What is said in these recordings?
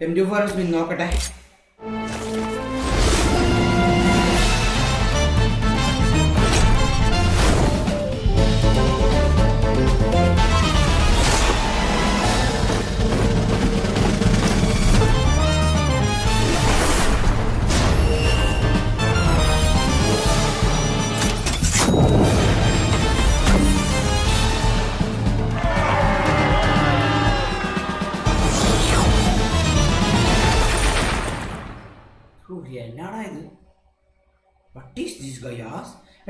M to four spin നോക്കട്ടെ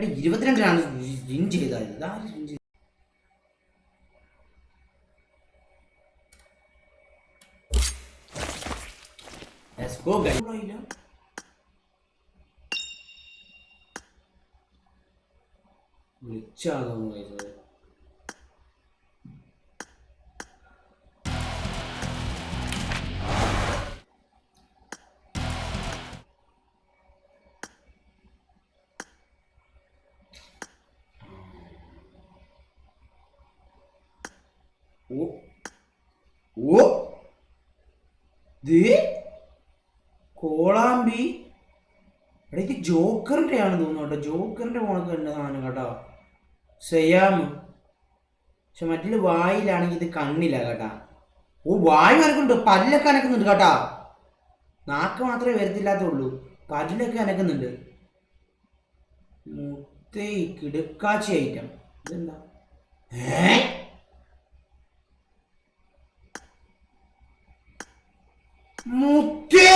എടാ ഇരുപത്തിരണ്ടിലാണ് win ചെയ്താൽ ഇതാര് win ചെയ്തത്? Let's go, guys. വിളിച്ചാണ് ജോക്കറിന്റെ പോണക്ക് കണ്ടു സാധനം കേട്ടോ. സെയാമ് പക്ഷെ മറ്റുള്ള വായിലാണെങ്കിൽ ഇത് കണ്ണില്ല കേട്ടാ. ഓ വായു അനക്കുന്നുണ്ട് പല്ലൊക്കെ അനക്കുന്നുണ്ട് കേട്ടാ. നാക്ക് മാത്രമേ വരത്തില്ലാത്തുള്ളൂ. പല്ലൊക്കെ അനക്കുന്നുണ്ട് മുത്തേ കിടുക്കാച്ചി ഐറ്റം. ഇതെന്താ? ഏ? മുത്തേ?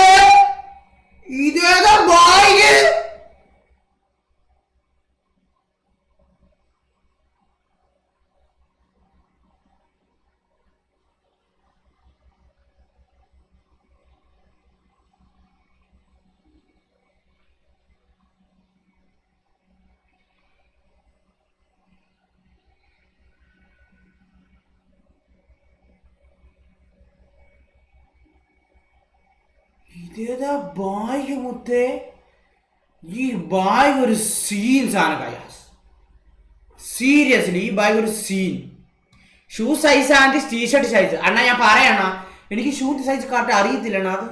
ഇതേതാ ബാഗ് ഇതേതാ ബായ് മുത്തേ? ഈ ബായ് ഒരു സീൻ സാധനം കയാസ് സീരിയസ്ലി ഈ ബായ് ഒരു scene shoe size and T shirt size അണ്ണാ ഞാൻ പറയണ എനിക്ക് ഷൂ സൈസ് കറക്റ്റ് അറിയത്തില്ല അണ്ണാ. അത്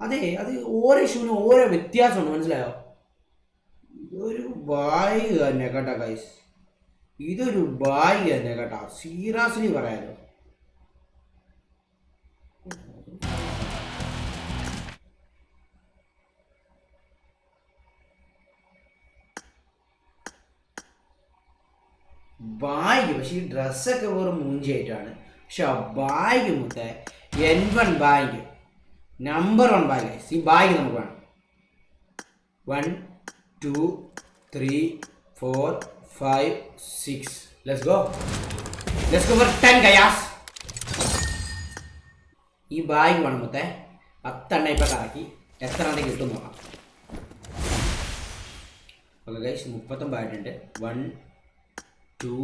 അതെ അത് ഓരോ ഷൂവിനും ഓരോ വ്യത്യാസമുണ്ട് മനസ്സിലായോ? ഇതൊരു ബായ് തന്നെ കേട്ടോ കൈസ് ഇതൊരു ബായ് തന്നെ കേട്ടോ. സീരിയസ്ലി പറയാലോ. ബാഗ് പക്ഷെ ഈ ഡ്രസ്സൊക്കെ വെറും മൂഞ്ചിയായിട്ടാണ്. പക്ഷെ ആ ബാഗ് മുത്തേ N one bag number one bag ഈ ബാഗ് നമുക്ക് വേണം. One two three four five six let's go let's go for ten chaos ഈ ബാഗ് വേണം മുത്തെ. പത്തെണ്ണ ഇപ്പം കറക്കി. എത്ര എണ്ണം കിട്ടും നോക്കാം. Okay guys മുപ്പത്തൊമ്പതായിട്ടുണ്ട് one two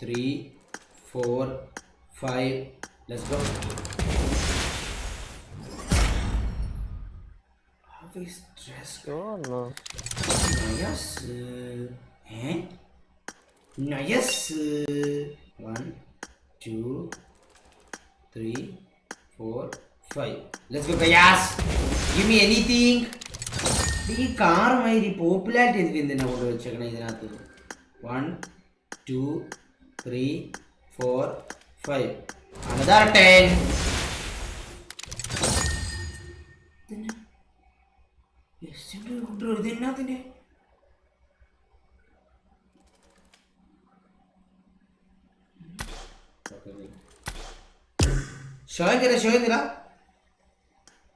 three four five let's go dress തോന്നുന്നു നയസ് ഏ nice one two three four five let's go guys give me anything ഈ കാറുമായി പോപ്പുലാരിറ്റി എനിക്ക് എന്തിനാ കൊണ്ട് വെച്ചേക്കണേ ഇതിനകത്ത് one two three four five another ten ഇതിനകത്തിന്റെ ഷോയും തരാം ഷോയും തരാം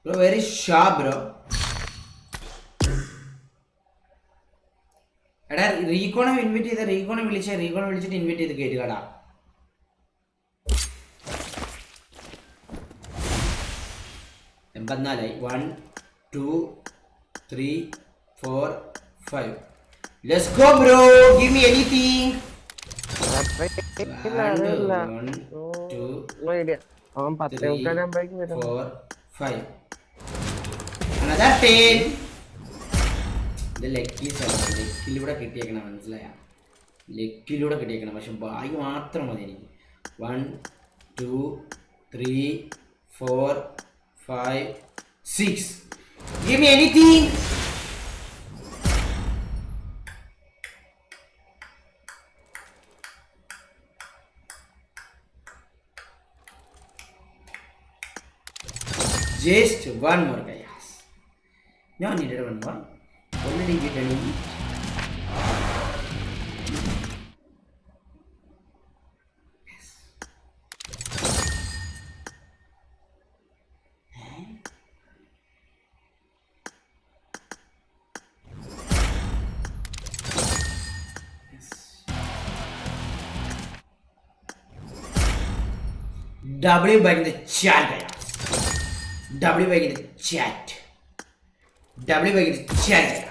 ബ്രോ വെരി ഷാ ബ്രോ? എടാ റീകോണെ ഇൻവൈറ്റ് ചെയ്ത റീകോണെ വിളിച്ച റീകോണെ വിളിച്ചിട്ട് ഇൻവൈറ്റ് ചെയ്ത് കേട്ടുകടാ എൺപത്തിനാലായി one two three four five let's go bro give me anything one two idea. അവൻ പത്തേ അനദർ വരും. ഇത് ലെക്കീസാണ് ലക്കിലൂടെ കിട്ടിയേക്കണം മനസ്സിലായ ലക്കിലൂടെ കിട്ടിയേക്കണം പക്ഷെ ബാഗ് മാത്രം മതി എനിക്ക് one two three four five six Give me anything. Just one more, guys. No needed one. Written in. W back in the chat, guys. W back in the chat. W back in the chat, guys.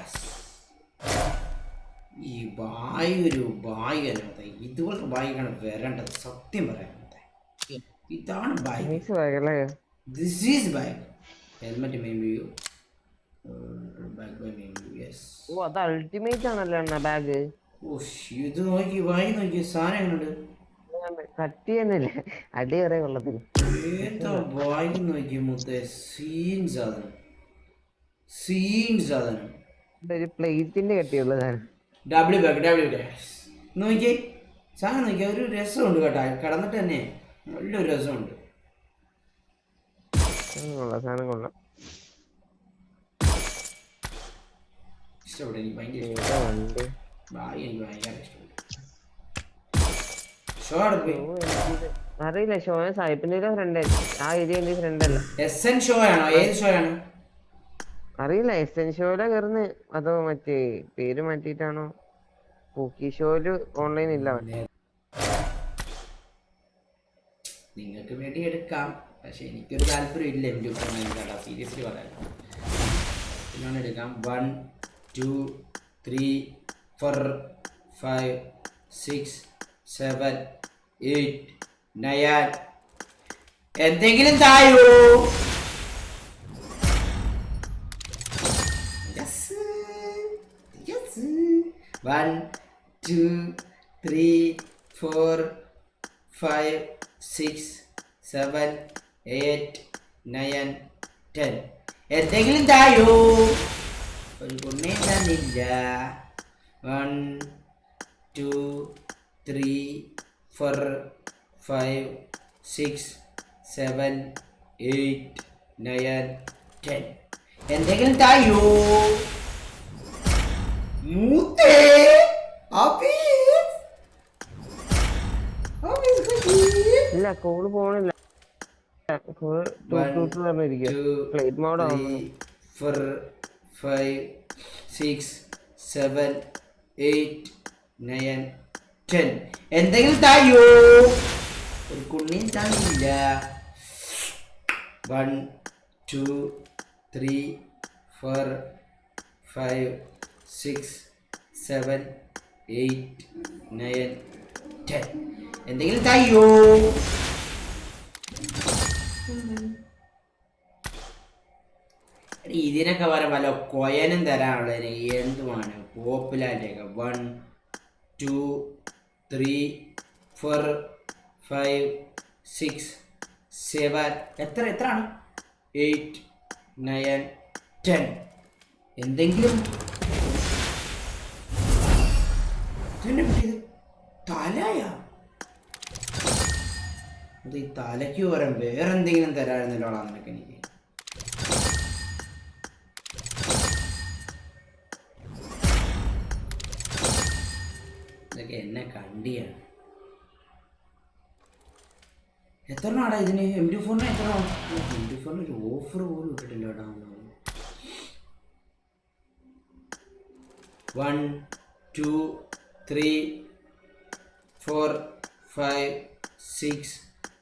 ബായ് അല്ലാതെ ഇതുപോലത്തെ ബായിക്കാണ് വരേണ്ടത്. സത്യം പറയാനത്തെ ഇതാണ് ബാഗല്ലേ this is bye helmet main view back by main view yes ഓ അത് അൾട്ടിമേറ്റ് ആണല്ലോ അണ്ണ ബാഗ് ഓ ഇത് നോക്കി ബായ് നോക്കി സാധനം എങ്ങനെയുണ്ട് കട്ട് ചെയ്യുന്നില്ലേ? അടി വരെ ഏതാ നോക്കി മുത്തേ സീൻ സാധനം. സീൻ സാധനം. ഇത് ഒരു പ്ലേറ്റിന്റെ കട്ടിയുള്ള സാധനം. ഡബ്ല്യു ബാക്ക് ഡബ്ല്യു ഡാഷ് നോക്കി സാധനം നോക്കി ഒരു രസമുണ്ട് കേട്ടോ. കടന്നിട്ട് തന്നെ നല്ലൊരു രസമുണ്ട്. അറിയില്ല കൊള്ളാം സാധനം കൊള്ളാം ഇഷ്ടപ്പെട്ടു? എനിക്ക് ഭയങ്കര ഇഷ്ടപ്പെട്ടു ഏതാ വണ്ടി? ബായ് എനിക്ക് ഭയങ്കര ഇഷ്ടപ്പെട്ടു ഷോ അറിയില്ല ഷോയ സായിപ്പിന്റെ ഫ്രണ്ട് ആ ഏരിയ ഫ്രണ്ട് അല്ല. എസ് എൻ ഷോ ആണോ? ഏത് ഷോ ആണ്? അറിയില്ല എസ് എൻ ഷോയിലെ കയറുന്ന അതോ മറ്റേ പേര് മാറ്റിയിട്ടാണോ? പൂക്കി ഷോയിൽ ഓൺലൈൻ ഇല്ല. നിങ്ങൾക്ക് വേണ്ടി എടുക്കാം. പക്ഷെ എനിക്കൊരു താല്പര്യം ഇല്ല എന്റെ കേട്ടോ സീരിയസ്ലി പറയാം എടുക്കാം. One two three four five six seven eight nine എന്തെങ്കിലും തായോ? One two three four five six seven eight nine ten. എന്തെങ്കിലും തായോ? ഒരു കുണ്ണേ തന്നില്ല. One two three four five six seven eight nine ten. എന്തെങ്കിലും തായോ? മൂത്തേ ഇല്ല കോൾ പോണില്ല. കോൾ പറഞ്ഞിരിക്കുക two, plate mode three, four, five, six, seven, eight, nine, എന്തെങ്കിലും തായോ? ഒരു കുണ്ണിയും താങ്ങില്ല one two three four five six seven eight nine ten എന്തെങ്കിലും തയ്യോ? ഇതിനൊക്കെ വരെ വല്ല കൊയനും തരാനുള്ളതിന് എന്തുമാണ് പോപ്പുലാരിറ്റിയൊക്കെ. One two three four five six seven എത്ര എത്രയാണ്? Eight nine ten. എന്തെങ്കിലും ഈ തലയ്ക്ക് പകരം വേറെ എന്തെങ്കിലും തരാമായിരുന്നല്ലോടാ നിനക്ക് എനിക്ക്. ഇതൊക്കെ എന്നെ കണ്ടിയാണ്. എത്ര നാടാ ഇതിന് എം ഡി ഫോറിന് എത്ര എം ഡി ഫോറിന് ഒരു ഓഫർ പോലും ഇട്ടിട്ടില്ല കേട്ടോ one two three four five six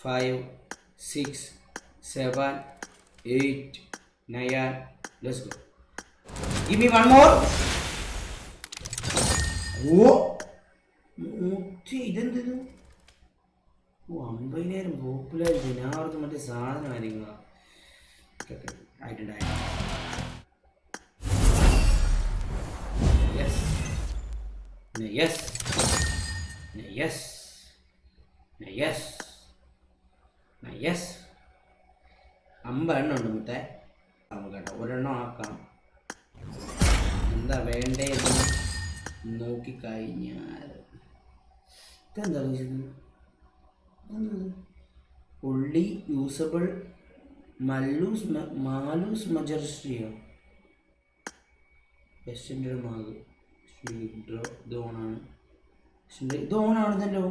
five, six, seven, eight, nine. Let's go. Give me one more. ഓ മുത്തി ഇതെന്തത് ഓ അമ്പതിനായിരം. പോപ്പുലാരിറ്റി ഞാൻ അവർക്ക് മറ്റേ സാധനമായിരിക്കും ആയിട്ടുണ്ട് yes yes yes yes yes അമ്പെണ്ണം ഉണ്ട് മുത്തേ. നമുക്ക് കേട്ടോ. ഒരെണ്ണം ആക്കാം. എന്താ വേണ്ടേ എന്ന് നോക്കിക്കഴിഞ്ഞാൽ ഇതെന്താ ഉള്ളി യൂസബിൾ മല്ലൂസ് മാലൂസ് മജർസ്ട്രിയോ വെസ്റ്റിന്റെ മാഗ് ഡ്രോ ഇത് ഓണാണ് ഇത് ഓണാണെന്നല്ലോ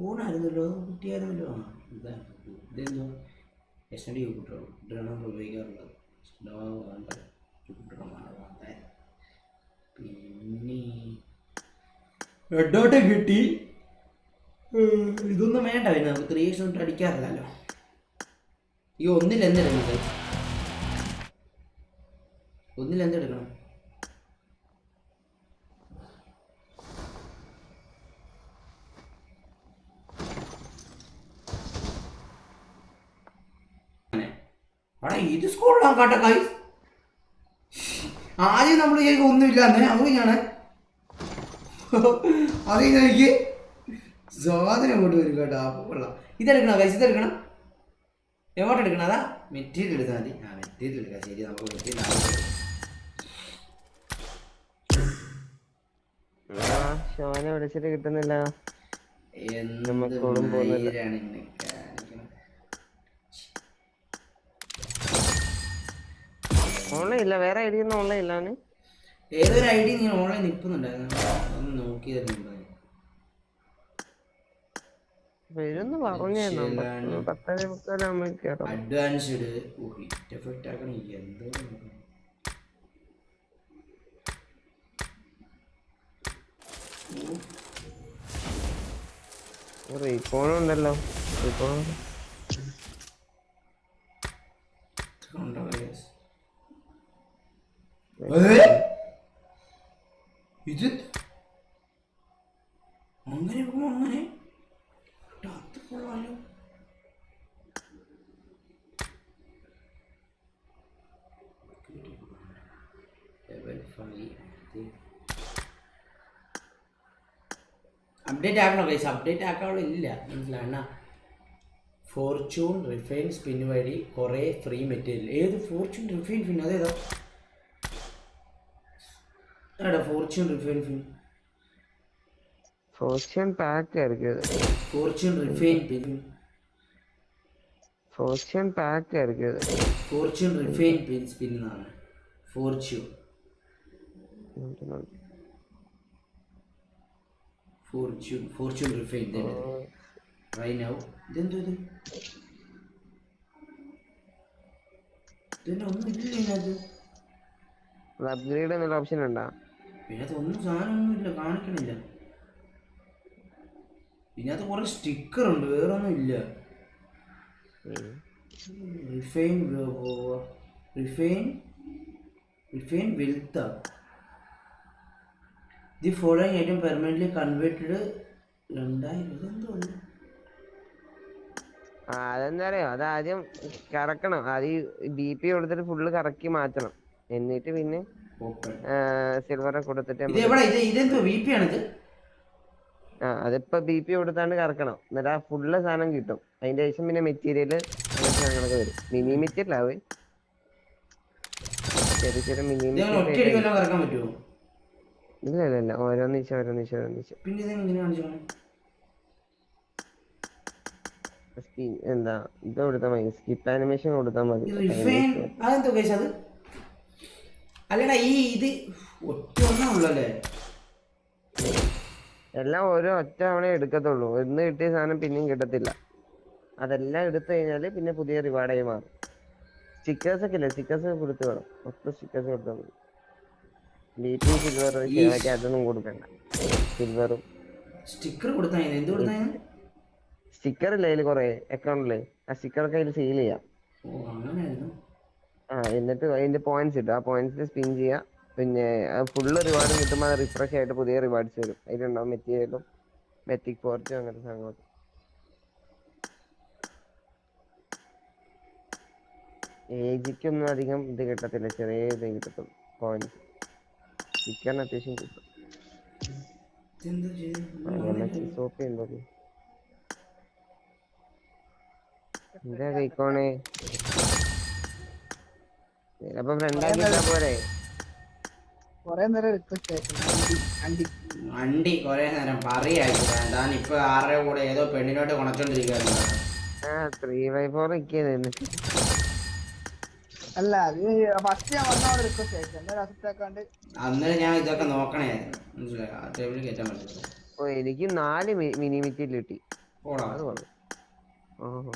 ഓണായിരുന്നല്ലോ കുട്ടിയായിരുന്നല്ലോ ആ ഇതാ ഇതെന്തോ എസ് എൻ ഡി കുട്ടികളും. കുട്ടികളാണ് ഉപയോഗിക്കാറുള്ളത്. വേണ്ട. കുട്ടികളാണ് വേണ്ടത് പിന്നെ ഹെഡോട്ട് കിട്ടി. ഏഹ് ഇതൊന്നും വേണ്ട. പിന്നെ നമുക്ക് ത്രീ ഷോട്ട് അടിക്കാറില്ലല്ലോ. ഈ ഒന്നിൽ എന്തെടുക്കുന്നത് ഒന്നിൽ എന്തെടുക്കണം അവിടെ ഇത് സ്കൂളിലാണ് കേട്ടോ കൈ ആദ്യം നമ്മൾ വിചാരിക്കും ഒന്നുമില്ലാന്ന് അത് കഴിഞ്ഞാണ്. അത് എനിക്ക് സാധനം കൊണ്ട് വരും കേട്ടോ അപ്പോൾ കൊള്ളാം. ഇതെടുക്കണം കൈസ് ഇതെടുക്കണം. എങ്ങോട്ട് എടുക്കണം അതാ? മെറ്റീരിയൽ എടുത്താൽ മതി. ആ മെറ്റീരിയൽ എടുക്കാം. ശരി നമുക്ക് മെറ്റീരിയൽ ശോനെ വിളിച്ചിട്ട് കിട്ടുന്നില്ല. എന്നും പോകുന്നില്ല. ഓൺലൈൻ ഇല്ല വേറെ ഐഡി ഒന്നും ഓൺലൈൻ ഇല്ലാണ് ഏതൊരു ഐഡി ഡി നിങ്ങൾ ഓൺലൈൻ നിൽക്കുന്നുണ്ടായിരുന്നു? ഒന്ന് നോക്കിയതല്ലേ വരുന്ന്. പത്തര അഡ്വാൻസ്ഡ് ഹിറ്റ് എഫക്റ്റ് ആക്കണം എന്തോ റീപോൺ ഉണ്ടോ guys? ഏ? ഇത്? അങ്ങനെ അങ്ങനെ? കൊള്ളാലോ അപ്ഡേറ്റ് ആക്കണോ ഗൈസ് അപ്ഡേറ്റ് ആക്കാനുള്ള ഇല്ല. മനസ്സിലാണ് ഫോർച്യൂൺ റിഫൈൻ സ്പിൻ വഴി കുറേ ഫ്രീ മെറ്റീരിയൽ ഏത് ഫോർച്യൂൺ റിഫൈൻ സ്പിൻ അതേതാ എടാ Fortune refine fin Fortune pack ആയിരിക്കും Fortune refine pin Fortune pack ആയിരിക്കും ഫോർച്യൂൺ റിഫൈൻ പിൻ സ്പിൻ എന്നാണ് Fortune Fortune Fortune refine right now ഇതെന്തോ ഇത്? ഇതിന് ഒന്നും ഇല്ല ഇതിനകത്ത് അപ്ഗ്രേഡ് എന്നുള്ള ഓപ്ഷൻ ഉണ്ടോ ഇതിനകത്ത് ഒന്നും സാധനമൊന്നും ഇല്ല കാണിക്കണില്ല ഇതിനകത്ത് കുറെ സ്റ്റിക്കർ ഉണ്ട് വേറെ ഒന്നും ഇല്ല refine refine refine wealth the following item permanently converted രണ്ടായിരം ഇതെന്തോ ഇത്? ആ അതെന്താ അറിയോ അത് കറക്കണം. ആദ്യം ബി പി കൊടുത്തിട്ട് ഫുള്ള് കറക്കി മാറ്റണം. എന്നിട്ട് പിന്നെ സിൽവർ കൊടുത്തിട്ട് ആ അതിപ്പോ ബി പി കൊടുത്താണ്ട് കറക്കണം. എന്നിട്ട് ആ ഫുള്ള് സാധനം കിട്ടും. അതിന്റെ ശേഷം പിന്നെ മെറ്റീരിയൽ അങ്ങനത്തെ വരും. മിനി മെറ്റീരിയൽ ആവേ. ചെറിയ ചെറിയ മിനി ഇല്ല ഇല്ല ഇല്ല. ഓരോന്നിച്ച് ഓരോന്നിച്ച് ഓരോന്നിച്ച് എന്താ? ഇത് കൊടുത്താൽ മതി. സ്കിപ്പ് ആനിമേഷൻ കൊടുത്താൽ മതി റിഫൈൻ അതെന്തോ കേസ് അത് അല്ലടാ ഈ ഇത് ഒറ്റ ഒന്നാണല്ലേ എല്ലാം ഓരോ ഒറ്റ തവണ എടുക്കത്തുള്ളൂ. ഒന്ന് കിട്ടിയ സാധനം പിന്നെയും കിട്ടത്തില്ല. അതെല്ലാം എടുത്തു കഴിഞ്ഞാൽ പിന്നെ പുതിയ റിവാർഡായി മാറും. സ്റ്റിക്കേഴ്സ് ഒക്കെ ഇല്ലേ? സ്റ്റിക്കേഴ്സ് കൊടുത്തു വേണം. മൊത്തം സ്റ്റിക്കേഴ്സ് കൊടുത്താൽ മതി. ബി പി സിൽവർ അതൊന്നും കൊടുക്കണ്ട. സിൽവറും സ്റ്റിക്കർ കൊടുത്താൽ മതി. എന്ത് കൊടുത്താൽ സ്റ്റിക്കർ ഇല്ലേ അതിൽ കുറെ? അക്കൗണ്ടിൽ ആ സ്റ്റിക്കർ ഒക്കെ അതിൽ സീൽ ചെയ്യാം. ഓ അങ്ങനെയായിരുന്നു. ആ എന്നിട്ട് അതിന്റെ പോയിന്റ്സ് കിട്ടും ആ പോയിന്റ്സ് സ്പിൻ ചെയ്യാം. പിന്നെ ഫുള്ള് റിവാർഡ് കിട്ടുമ്പോൾ അത് റിഫ്രഷ് ആയിട്ട് പുതിയ റിവാർഡ്സ് വരും. അതിലുണ്ടാവും മെറ്റീരിയലും മെറ്റിക് ഫോർച്ചും അങ്ങനത്തെ സാധനങ്ങളൊക്കെ ഏജിക്കൊന്നും അധികം ഇത് കിട്ടത്തില്ല. ചെറിയ ഇത് കിട്ടും പോയിന്റ്സ് ചിക്കൻ അത്യാവശ്യം കിട്ടും. എന്താ കഴിക്കോണേ അപ്പൊ ഫ്രണ്ടാക്കി പോരെ? കൊറേ നേരം റിക്വസ്റ്റ് ആയിട്ടുണ്ട്. അണ്ടി കൊറേ നേരം പറയായിരുന്നു ഇപ്പൊ ആരുടെ കൂടെ ഏതോ പെണ്ണിനോട്ട് കൊണച്ചോണ്ടിരിക്കുന്നു ആ ത്രീ ബൈ ഫോർ നിൽക്കുന്നത് അല്ല അത് ഫസ്റ്റ് ഞാൻ വന്നവിടെ റിക്വസ്റ്റ് അയച്ചു ആക്കാണ്ട്. അന്നേരം ഞാൻ ഇതൊക്കെ നോക്കണേ. മനസ്സിലായി? ആ ടേബിളിൽ കയറ്റാൻ പറ്റില്ല ഓ എനിക്ക് നാല് മിനി മിറ്റിൽ കിട്ടി. പോടാ. അത് കൊള്ളാം. ഓഹോ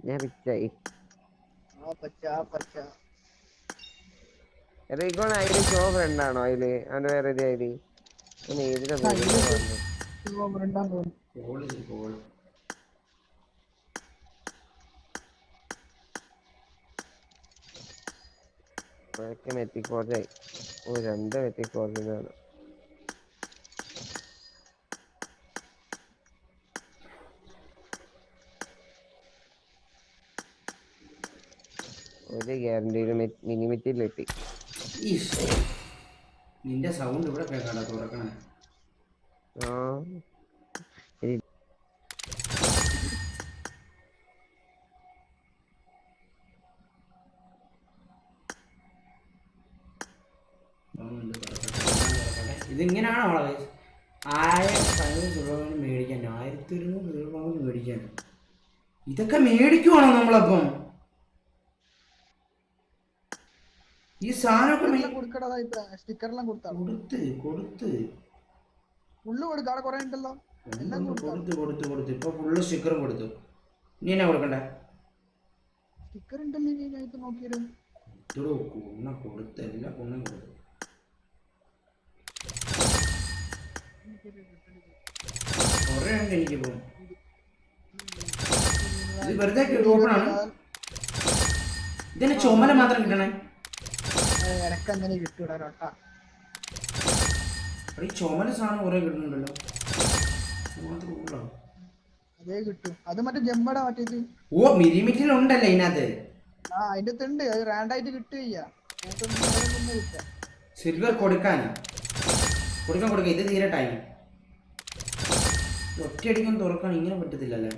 ഞാൻ റിച്ചായി ആ പച്ച ആ പച്ച. റീകോൺ ഐഡി ഷോ ഫ്രണ്ടാണോ അതിൽ അവന്റെ വേറെ ഒരു ഐഡി മെറ്റിക് ഫോർജായി ഓ രണ്ട് മെറ്റിക് ഒരു ഗ്യാരണ്ടിയിലും മിനി മിറ്റിൽ കിട്ടി. ഈശ്. നിന്റെ സൗണ്ട് ഇവിടെ കേൾക്കാണ്ട തുറക്കണേ. ഇതിങ്ങനെയാണോ അവളെ ആയിരത്തി പതിനഞ്ച് രൂപ മേടിക്കാൻ ആയിരത്തി ഒരുന്നൂറ് രൂപ മേടിക്കാൻ. ഇതൊക്കെ മേടിക്കുവാണോ നമ്മളപ്പം ഈ സാധനമൊക്കെ സ്റ്റിക്കറെല്ലാം കൊടുത്താണ് കൊടുത്ത് കൊടുത്ത്. ഉള്ളു കൊടുക്ക അവിടെ കൊറേ ഉണ്ടല്ലോ. എല്ലാം കൊടുത്ത്. കൊടുക്കാം കൊടുത്ത് കൊടുത്ത് കൊടുത്ത്. ഇപ്പൊ ഫുള്ള് സ്റ്റിക്കറും കൊടുത്തു. ഇനി എന്നാ കൊടുക്കണ്ടേ? സ്റ്റിക്കർ ഉണ്ടല്ലോ ഞാൻ നോക്കിയത്. കുണ്ണ കൊടുത്ത്? എല്ലാ കുണ്ണും കൊടുത്തു. കുറേ ഉണ്ട് എനിക്കിപ്പം ഇത് വെറുതെ ഓപ്പൺ ആണ്. ഇതിന് ചുമല മാത്രം കിട്ടണേ. എനക്ക് അങ്ങനെ കിട്ടൂടാ ഈ ചുമല സാധനം കുറെ കിട്ടുന്നുണ്ടല്ലോ? അതേ കിട്ടും. അത് മറ്റേ ജമ്പട മറ്റേത്. ഓ മിരിമിറ്റിൽ ഉണ്ടല്ലേ ഇതിനകത്ത്. ആ അതിന്റെ ഉണ്ട് അത് റാൻഡായിട്ട് കിട്ടുകയ്യ കിട്ടാം സിൽവർ കൊടുക്കാൻ. കൊടുക്കാൻ കൊടുക്കാം ഇത് തീരെ ടൈം ഒറ്റയടിക്കാൻ തുറക്കാൻ ഇങ്ങനെ പറ്റത്തില്ലല്ലേ?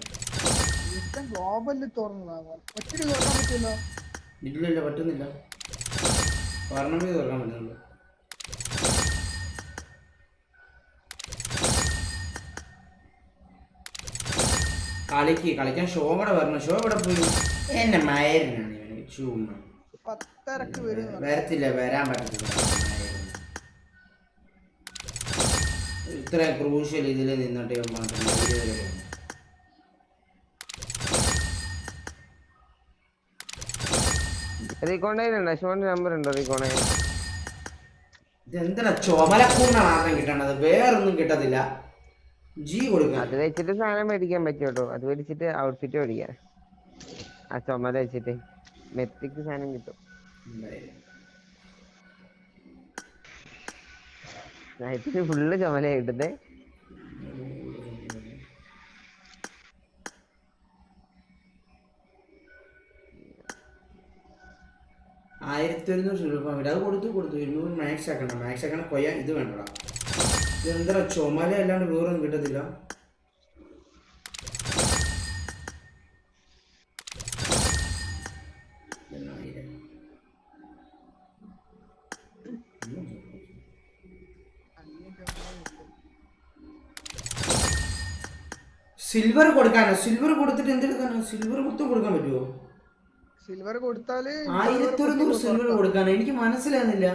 ഗ്ലോബലിൽ തുറന്നതാണ് ഒത്തിരി തുറക്കാൻ പറ്റുമല്ലോ ഇല്ല ഇല്ല പറ്റുന്നില്ല. പറഞ്ഞത് തുറക്കാൻ പറ്റുന്നുള്ളൂ. കളിക്ക് കളിക്കാൻ ഷോ കൂടെ വരണം. ഷോ ഇവിടെ പോയി. എന്നെ മയരനാണ് ഇവന്. ചൂമ്മ. വരത്തില്ല വരാൻ പറ്റത്തില്ല. ഇത്ര ക്രൂഷ്യൽ ഇതിൽ നിന്നിട്ട് മാത്രം റീകോണ്ടയിലുണ്ടോ ഷോന്റെ നമ്പർ ഉണ്ടോ റീകോണേ ഇതെന്തിനാ? ചുമലക്കൂണ്ണാണ് ആദ്യം കിട്ടണത്. വേറൊന്നും കിട്ടത്തില്ല. ജി കൊടുക്കാൻ അത് വെച്ചിട്ട് സാധനം മേടിക്കാൻ പറ്റും കേട്ടോ അത് മേടിച്ചിട്ട് ഔട്ട്ഫിറ്റ് മേടിക്കാം. ആ ചുമല വെച്ചിട്ട് മെത്തിക്ക് സാധനം കിട്ടും. ഫുള്ള് ചുമല കിട്ടുന്നേ. ആയിരത്തി ഒരുന്നൂറ് രൂപ വരും അത് കൊടുത്തു കൊടുത്തു. ഇരുന്നൂറ് മാക്സ് ആക്കണ്ട മാക്സ് ആക്കണ. കൊയ്യാൻ ഇത് വേണ്ടടാ. ഇതെന്താ ചുമല അല്ലാണ്ട് വേറൊന്നും കിട്ടത്തില്ല. സിൽവർ കൊടുക്കാനോ? സിൽവർ കൊടുത്തിട്ട് എന്തെടുക്കാനോ? സിൽവർ മൊത്തം കൊടുക്കാൻ പറ്റുമോ സിൽവർ കൊടുത്താൽ ആയിരത്തി ഒരുന്നൂറ് സിൽവർ കൊടുക്കാനാ? എനിക്ക് മനസ്സിലാകുന്നില്ല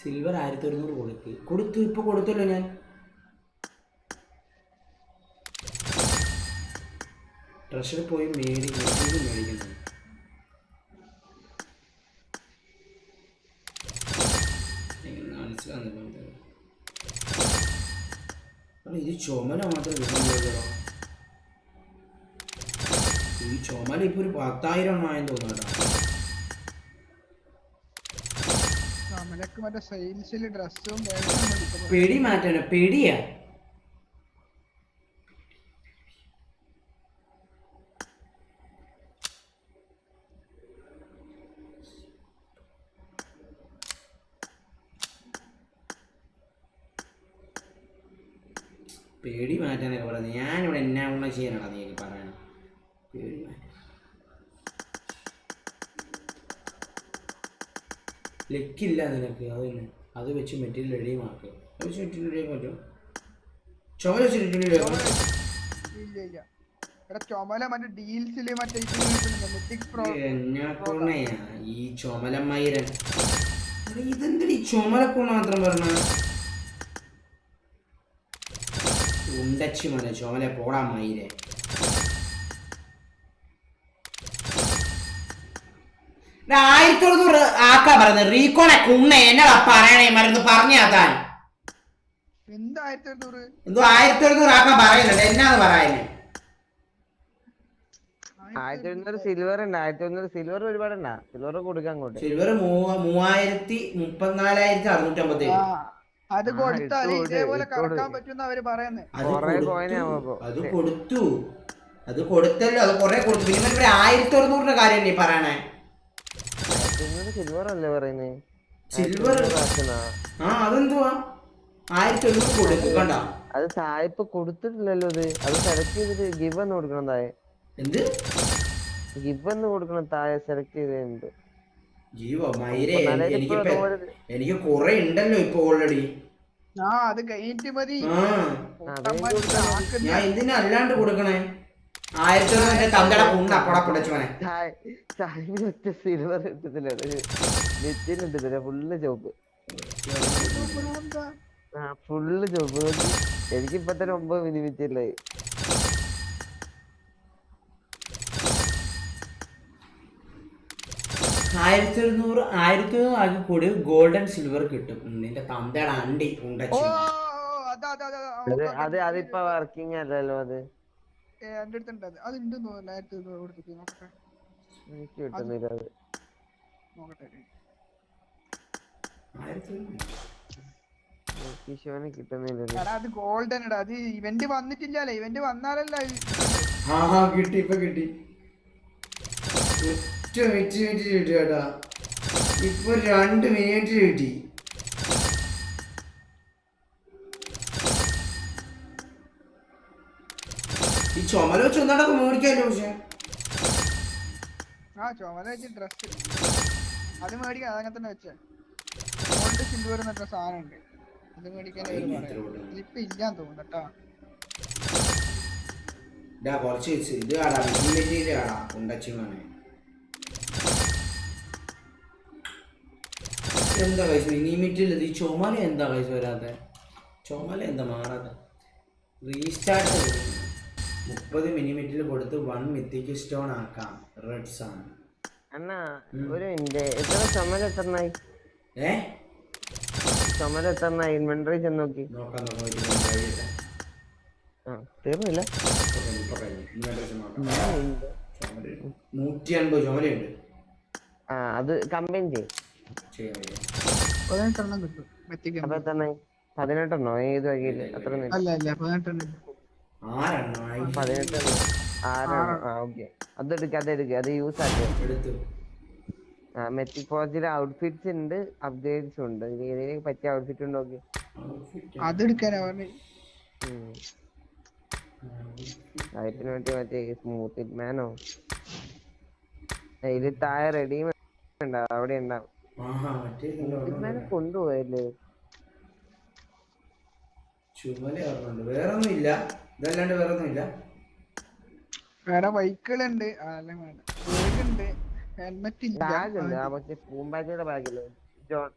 സിൽവർ ആയിരത്തി ഒരുന്നൂറ് കൊടുക്ക്. കൊടുത്തു ഇപ്പൊ കൊടുത്തല്ലോ ഞാൻ. ട്രഷർ പോയി മേടി മേടിക്കണം അല്ല ഇത് ചുമല മാത്രം ഈ ചുമല ഇപ്പൊ ഒരു പത്തായിരം എണ്ണമായെന്ന് തോന്നുന്നു ഡ്രസ്സും പെടി മാറ്റാനോ പേടിയാ. പേടി മാറ്റാനൊക്കെ പറഞ്ഞു. ഞാനിവിടെ എന്നാ ഉള്ള ചെയ്യാനാണ് നീ എനിക്ക് പറയണം പേടി മാറ്റാൻ ലെക്കില്ല നിനക്ക്. അത് തന്നെ അത് വെച്ച് മെറ്റീരിയൽ റെഡിയുമാക്കുക അത് വെച്ച് മെറ്റീരിയൽ റെഡിയാക്കാൻ പറ്റും ചുമ വെച്ച് മെറ്റീരിയൽ ചുമല ഈ ചുമലമയിരൻ എടാ, ഇതെന്തിനാ ചുമലക്കൂണ മാത്രം പറഞ്ഞ? ഉണ്ടച്ചി മോനെ ചുമല പോടാ മയിരെ ആയിരത്തി ഒരുന്നൂറ് ആക്കാ പറയുന്നത്. റീകോണെ കുണ്ണ എന്നടാ പറയണേ മരുന്ന് പറഞ്ഞാ താൻ എന്ത് ആയിരത്തി ആക്കാൻ പറയുന്നുണ്ട്. എന്നാന്ന് പറയുന്നത് ആയിരത്തി ഒരുന്നൂറ് സിൽവർ ഉണ്ട്. ആയിരത്തി ഒരുന്നൂറ് സിൽവർ ഒരുപാടുണ്ടാ. സിൽവർ കൊടുക്കാൻ അങ്ങോട്ട്. സിൽവർ മൂവായിരത്തി മുപ്പത്തിനാലായിരത്തി അറുന്നൂറ്റി അമ്പത്തി ആ അത് കൊടുത്താൽ ഇതേപോലെ കറക്കാൻ കൊടു. പറ്റുന്ന അവർ പറയുന്നത് അത് കൊടുത്തു. അത് കൊടുത്തു. അത് കൊടുത്തല്ലോ അത് കൊറേ കൊടുത്തു. പിന്നെ ഇവർ ഇവിടെ ആയിരത്തി ഒരുന്നൂറിന്റെ കാര്യം നീ പറയണേ? സിൽവർ അല്ലേ പറയുന്നത് സിൽവർ ആ അതെന്തുവാ? ആയിരത്തി ഒരുന്നൂറ് കൊടുക്കും കണ്ട? അത് സായിപ്പ് കൊടുത്തിട്ടില്ലല്ലോ അത് അത് സെലക്ട് ചെയ്തിട്ട് ഗിവ് എന്ന് കൊടുക്കണം താഴെ എന്ത്? ഗിവ് എന്ന് കൊടുക്കണം താഴെ സെലക്ട് ചെയ്തിട്ടുണ്ട് ജീവോ മൈരേ എനിക്ക് എനിക്ക് കൊറേ ഉണ്ടല്ലോ ഇപ്പൊ ഓൾറെഡി ആ അത് കഴിഞ്ഞിട്ട് മതി. ഇത് ഞാൻ എന്തിനാ അല്ലാണ്ട് കൊടുക്കണേ? ആയിരത്തി തന്തട കുണ്ട അപ്പട സായിപ്പിന് ഒറ്റ സിൽവർ കിട്ടത്തില്ല നെറ്റിന് കിട്ടത്തില്ല ഫുള്ള് ചോപ്പ്? ആ ഫുള്ള് ചോപ്പ് നോക്കി എനിക്കിപ്പോ തന്നെ ഒമ്പത് മിനിമിറ്റില്ലേ ആയിരത്തി ഒരുന്നൂറ് ആയിരത്തി ഒരുന്നൂറ് ആക്കി കൂടി ഗോൾഡൻ സിൽവർ കിട്ടും നിന്റെ തന്തയുടെ അണ്ടി ഉണ്ടച്ചു അതെ. അതിപ്പോ വർക്കിംഗ് അല്ലല്ലോ അത് എന്റെ അടുത്തുണ്ട്. അത് അത് ഉണ്ട് തോന്നുന്നു ആയിരത്തി ഇരുന്നൂറ് കൊടുത്തിട്ട് നോക്കട്ടെ. എനിക്ക് കിട്ടുന്നില്ല അത് നോക്കട്ടെ. ആയിരത്തി ഒരുന്നൂറ് എനിക്ക് ശിവന് കിട്ടുന്നില്ല അത്. ഗോൾഡൻ ഇടാ അത് ഇവന്റ് വന്നിട്ടില്ലല്ലേ. ഇവന്റ് വന്നാലല്ല കിട്ടി ഇപ്പൊ കിട്ടി. ഒറ്റ മിനിറ്റ് മിനിറ്റ് കിട്ടി കേട്ടാ ഇപ്പൊ രണ്ട് മിനിറ്റ് കിട്ടി. ചുമല വെച്ച് ഒന്നാടൊക്കെ മേടിക്കാമല്ലോ പക്ഷെ ആ ചുമല വെച്ച് ഡ്രസ് അത് മേടിക്കാം അതങ്ങനെ തന്നെ വെച്ചേ. ഗോൾഡ് സിൽവർ എന്നൊക്കെ സാധനം ഉണ്ട് അത് മേടിക്കാൻ. ഇതിപ്പോ ഇല്ലാന്ന് തോന്നുന്നു കേട്ടാ. കുറച്ച് ഇത് കാണാം. മെറ്റീരിയൽ കാണാം. ഉണ്ടച്ചിങ്ങനെ എന്താ കൈസ് മിനി ഈ ചുമല എന്താ കൈസ് വരാത്ത? ചുമല എന്താ മാറാത്ത? റീസ്റ്റാർട്ട് മുപ്പത് മിനിമിറ്റിൽ കൊടുത്ത് വൺ മിത്തിക്ക് സ്റ്റോൺ ആക്കാം. റെഡ്സ് ആണ് അണ്ണാ ഒരു മിനിറ്റ്. എത്ര ചുമല എത്രണ്ണായി ഏ? ചുമല എത്രണ്ണായി ഇൻവെന്ററി ചെന്ന് നോക്കി. നോക്കാം തീർന്നില്ല. നൂറ്റി അൻപത് ചുമലയുണ്ട് ആ അത് കമ്പൈൻ ചെയ്യും. പതിനെട്ടെണ്ണം കിട്ടും. പതിനെട്ടെണ്ണോ? ഏത് വകയിൽ അത്ര അല്ല അല്ല പതിനെട്ടെണ്ണം പതിനെട്ടെണ്ണം ആറാണോ ആ ഓക്കെ. അതെടുക്ക അതെടുക്ക അത് യൂസ് ആ മെറ്റിക് ഫോർജിൽ ഔട്ട്ഫിറ്റ്സ് ഉണ്ട് അപ്ഗ്രേഡ്സ് ഉണ്ട്. ഏതെങ്കിലും പറ്റിയ ഔട്ട്ഫിറ്റ് ഉണ്ടോ നോക്കി. അതെടുക്കാനാ പറഞ്ഞു. അതിന് വേണ്ടി മറ്റേ സ്മൂത്ത് മാനോ ഇത് താഴെ റെഡി ഉണ്ടാവും അവിടെ ഉണ്ടാവും കൊണ്ടുപോയല്ലേ? ചുമല വേറൊന്നും ഇല്ല. ഇതല്ലാണ്ട് വേറെ ഒന്നും ഇല്ല വേറെ ബൈക്കുകളുണ്ട് വേണ്ട ഹെൽമെറ്റ് ഇല്ല. ബാഗ് ഉണ്ട് ആ മറ്റേ പൂമ്പാറ്റയുടെ ബാഗില്ലേ? ജോൺ